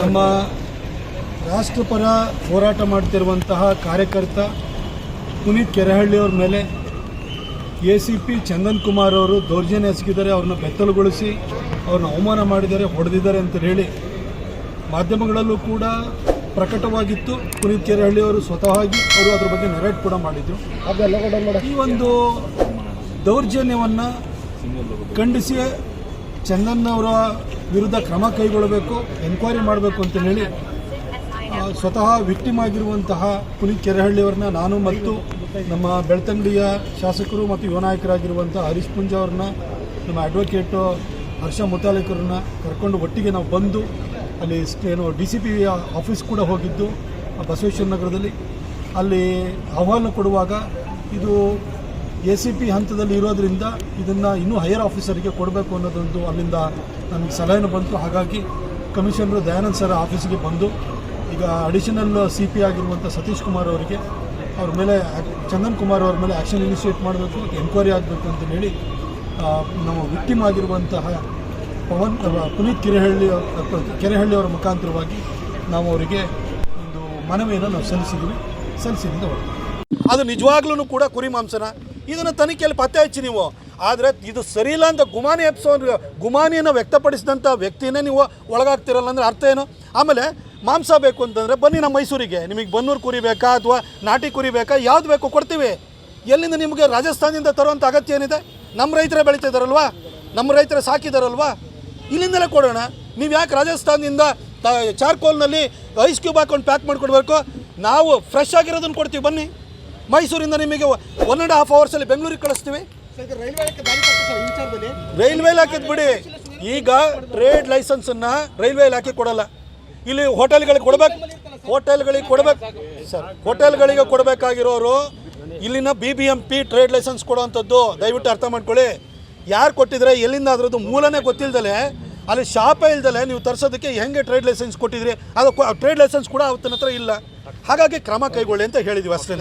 ನಮ್ಮ ರಾಷ್ಟ್ರಪರ ಹೋರಾಟ ಮಾಡ್ತಿರುವಂತಹ ಕಾರ್ಯಕರ್ತ ಪುನೀತ್ ಕೆರೆಹಳ್ಳಿಯವ್ರ ಮೇಲೆ A C P Chandan Kumar ಅವರು ದೌರ್ಜನ್ಯ ಎಸಗಿದ್ದಾರೆ ಅವ್ರನ್ನ ಬೆತ್ತಲುಗೊಳಿಸಿ ಅವ್ರನ್ನ ಅವಮಾನ ಮಾಡಿದ್ದಾರೆ ಹೊಡೆದಿದ್ದಾರೆ ಅಂತ ಹೇಳಿ ಮಾಧ್ಯಮಗಳಲ್ಲೂ ಕೂಡ ಪ್ರಕಟವಾಗಿತ್ತು. ಪುನೀತ್ ಕೆರೆಹಳ್ಳಿಯವರು ಸ್ವತಃವಾಗಿ ಅವರು ಅದ್ರ ಬಗ್ಗೆ ನೆರೇಟ್ ಕೂಡ ಮಾಡಿದ್ರು. ಈ ಒಂದು ದೌರ್ಜನ್ಯವನ್ನು ಖಂಡಿಸಿ ಚಂದನ್ ಅವರ ವಿರುದ್ಧ ಕ್ರಮ ಕೈಗೊಳ್ಳಬೇಕು ಎನ್ಕ್ವೈರಿ ಮಾಡಬೇಕು ಅಂತ ಹೇಳಿ ಸ್ವತಃ ವಿಕ್ಟಿಮ್ ಆಗಿರುವಂತಹ ಪುನೀತ್ ಕೆರೆಹಳ್ಳಿಯವ್ರನ್ನ ನಾನು ಮತ್ತು ನಮ್ಮ ಬೆಳ್ತಂಗಡಿಯ ಶಾಸಕರು ಮತ್ತು ಯುವ ನಾಯಕರಾಗಿರುವಂಥ ಹರೀಶ್ ಪುಂಜ ಅವ್ರನ್ನ, ನಮ್ಮ ಅಡ್ವೊಕೇಟು ಹರ್ಷ ಮುತಾಲಿಕರನ್ನ ಕರ್ಕೊಂಡು ಒಟ್ಟಿಗೆ ನಾವು ಬಂದು, ಅಲ್ಲಿ ಏನು ಡಿ ಸಿ ಪಿ ಆಫೀಸ್ ಕೂಡ ಹೋಗಿದ್ದು ಬಸವೇಶ್ವರ ನಗರದಲ್ಲಿ. ಅಲ್ಲಿ ಅಹವಾಲು ಕೊಡುವಾಗ ಇದು ಎ ಸಿ ಪಿ ಹಂತದಲ್ಲಿ ಇರೋದ್ರಿಂದ ಇದನ್ನು ಇನ್ನೂ ಹೈಯರ್ ಆಫೀಸರ್ಗೆ ಕೊಡಬೇಕು ಅನ್ನೋದೊಂದು ಅಲ್ಲಿಂದ ನನಗೆ ಸಲಹೆನೂ ಬಂತು. ಹಾಗಾಗಿ ಕಮಿಷನರು ದಯಾನಂದ್ ಸರ್ ಆಫೀಸಿಗೆ ಬಂದು ಈಗ ಅಡಿಷನಲ್ ಸಿ ಪಿ ಆಗಿರುವಂಥ ಸತೀಶ್ ಕುಮಾರ್ ಅವರಿಗೆ ಅವ್ರ ಮೇಲೆ ಚಂದನ್ ಕುಮಾರ್ ಅವ್ರ ಮೇಲೆ ಆ್ಯಕ್ಷನ್ ಇನಿಷಿಯೇಟ್ ಮಾಡಬೇಕು ಎನ್ಕ್ವೈರಿ ಆಗಬೇಕು ಅಂತ ಹೇಳಿ ನಮ್ಮ ವಿಕ್ಟಿಮ್ ಆಗಿರುವಂತಹ ಪವನ್ ಪುನೀತ್ ಕೆರೆಹಳ್ಳಿ ಕೆರೆಹಳ್ಳಿ ಅವರ ಮುಖಾಂತರವಾಗಿ ನಾವು ಅವರಿಗೆ ಒಂದು ಮನವಿಯನ್ನು ನಾವು ಸಲ್ಲಿಸಿದ್ವಿ. ಸಲ್ಲಿಸಿದಿಂದ ಅದು ನಿಜವಾಗ್ಲೂ ಕೂಡ ಕುರಿ ಮಾಂಸನ. ಇದನ್ನು ತನಿಖೆಯಲ್ಲಿ ಪತ್ತೆ ಹಚ್ಚಿ ನೀವು. ಆದರೆ ಇದು ಸರಿ ಇಲ್ಲ ಅಂತ ಗುಮಾನಿ ಎಪ್ಸೋ ಗುಮಾನಿಯನ್ನು ವ್ಯಕ್ತಪಡಿಸಿದಂಥ ವ್ಯಕ್ತಿನೇ ನೀವು ಒಳಗಾಗ್ತಿರಲ್ಲ ಅಂದರೆ ಅರ್ಥ ಏನು? ಆಮೇಲೆ ಮಾಂಸ ಬೇಕು ಅಂತಂದರೆ ಬನ್ನಿ ನಮ್ಮ ಮೈಸೂರಿಗೆ. ನಿಮಗೆ ಬನ್ನೂರು ಕುರಿ ಬೇಕಾ ಅಥವಾ ನಾಟಿ ಕುರಿ ಬೇಕಾ? ಯಾವ್ದು ಬೇಕು ಕೊಡ್ತೀವಿ. ಎಲ್ಲಿಂದ ನಿಮಗೆ ರಾಜಸ್ಥಾನದಿಂದ ತರುವಂಥ ಅಗತ್ಯ ಏನಿದೆ? ನಮ್ಮ ರೈತರೇ ಬೆಳೀತಿದಾರಲ್ವಾ? ನಮ್ಮ ರೈತರೇ ಸಾಕಿದಾರಲ್ವಾ? ಇಲ್ಲಿಂದಲೇ ಕೊಡೋಣ. ನೀವು ಯಾಕೆ ರಾಜಸ್ಥಾನದಿಂದ ಚಾರ್ಕೋಲ್ನಲ್ಲಿ ಐಸ್ ಕ್ಯೂಬ್ ಹಾಕೊಂಡು ಪ್ಯಾಕ್ ಮಾಡಿಕೊಡ್ಬೇಕು? ನಾವು ಫ್ರೆಶ್ ಆಗಿರೋದನ್ನು ಕೊಡ್ತೀವಿ. ಬನ್ನಿ. ಮೈಸೂರಿಂದ ನಿಮಗೆ ಒನ್ ಆ್ಯಂಡ್ ಹಾಫ್ ಅವರ್ಸಲ್ಲಿ ಬೆಂಗಳೂರಿಗೆ ಕಳಿಸ್ತೀವಿ. ರೈಲ್ವೆ ಇಲಾಖೆದು ಬಿಡಿ. ಈಗ ಟ್ರೇಡ್ ಲೈಸೆನ್ಸನ್ನು ರೈಲ್ವೆ ಇಲಾಖೆ ಕೊಡಲ್ಲ. ಇಲ್ಲಿ ಹೋಟೆಲ್ಗಳಿಗೆ ಕೊಡ್ಬೇಕು. ಹೋಟೆಲ್ಗಳಿಗೆ ಕೊಡ್ಬೇಕು. ಸರ್ ಹೋಟೆಲ್ಗಳಿಗೆ ಕೊಡಬೇಕಾಗಿರೋರು ಇಲ್ಲಿನ B B M P trade licence ಕೊಡುವಂಥದ್ದು ದಯವಿಟ್ಟು ಅರ್ಥ ಮಾಡ್ಕೊಳ್ಳಿ. ಯಾರು ಕೊಟ್ಟಿದ್ರೆ ಎಲ್ಲಿಂದ ಅದ್ರದ್ದು ಮೂಲನೇ ಗೊತ್ತಿಲ್ದಲೆ ಅಲ್ಲಿ ಶಾಪೇ ಇಲ್ದಲೆ ನೀವು ತರಿಸೋದಕ್ಕೆ ಹೆಂಗೆ ಟ್ರೇಡ್ ಲೈಸೆನ್ಸ್ ಕೊಟ್ಟಿದ್ರಿ? ಅದು ಟ್ರೇಡ್ ಲೈಸೆನ್ಸ್ ಕೂಡ ಅವತ್ತಿನ ಹತ್ರ ಇಲ್ಲ. ಹಾಗಾಗಿ ಕ್ರಮ ಕೈಗೊಳ್ಳಿ ಅಂತ ಹೇಳಿದ್ವಿ ಅಷ್ಟೇ